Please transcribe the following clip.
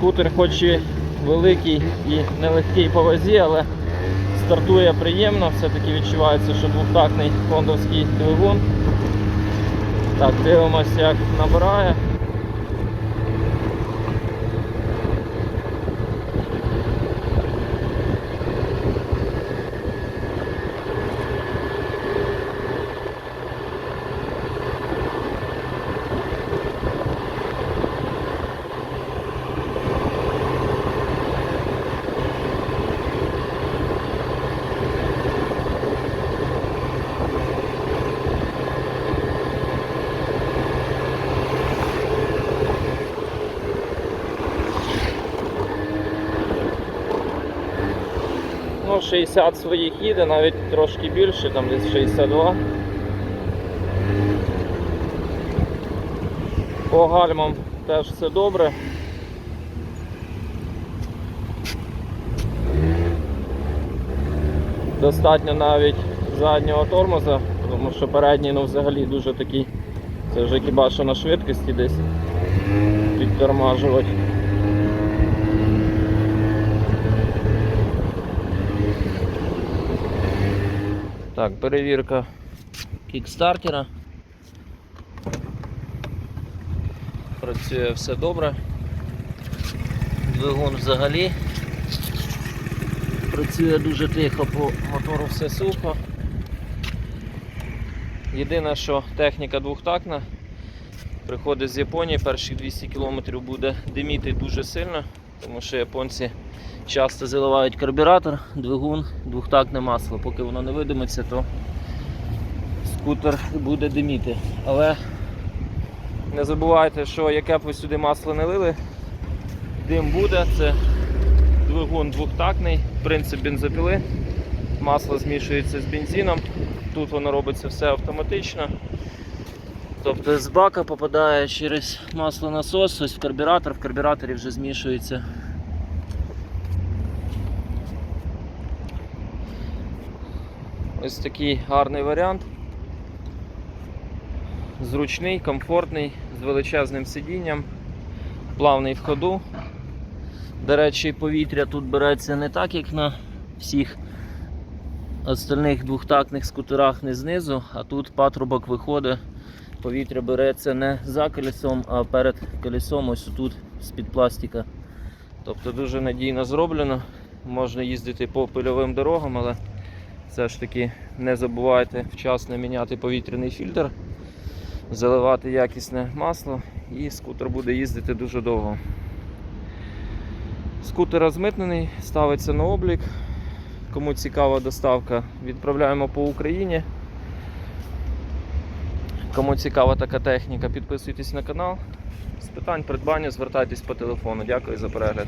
Скутер хоч і великий і нелегкий по вазі, але стартує приємно, все-таки відчувається, що двохтактний фондовський двигун. Так, дивимося, як набирає. Ну, 60 своїх їде, навіть трошки більше, там десь 62. По гальмам теж все добре. Достатньо навіть заднього тормоза, тому що передній ну, взагалі дуже такий. Це вже хіба що на швидкості десь підтормажувати. Так, перевірка кікстартера. Працює все добре. Двигун взагалі. Працює дуже тихо, по мотору все сухо. Єдине, що техніка двохтактна. Приходить з Японії, перших 200 км буде диміти дуже сильно, тому що японці часто заливають карбюратор, двигун, двохтактне масло. Поки воно не видимиться, то скутер буде диміти. Але не забувайте, що яке б ви сюди масло не лили, дим буде, це двигун двохтактний, принцип бензопіли. Масло змішується з бензином. Тут воно робиться все автоматично. Тобто з бака попадає через маслонасос, ось в карбюратор, в карбюраторі вже змішується. Ось такий гарний варіант. Зручний, комфортний, з величезним сидінням, плавний в ходу. До речі, повітря тут береться не так, як на всіх остальних двохтактних скутерах не знизу, а тут патрубок виходить, повітря береться не за колесом, а перед колесом, ось тут з-під пластика. Тобто дуже надійно зроблено. Можна їздити по пильовим дорогам, але все ж таки не забувайте вчасно міняти повітряний фільтр, заливати якісне масло і скутер буде їздити дуже довго. Скутер розмитнений, ставиться на облік. Кому цікава доставка, відправляємо по Україні. Кому цікава така техніка, підписуйтесь на канал. З питань придбання звертайтесь по телефону. Дякую за перегляд.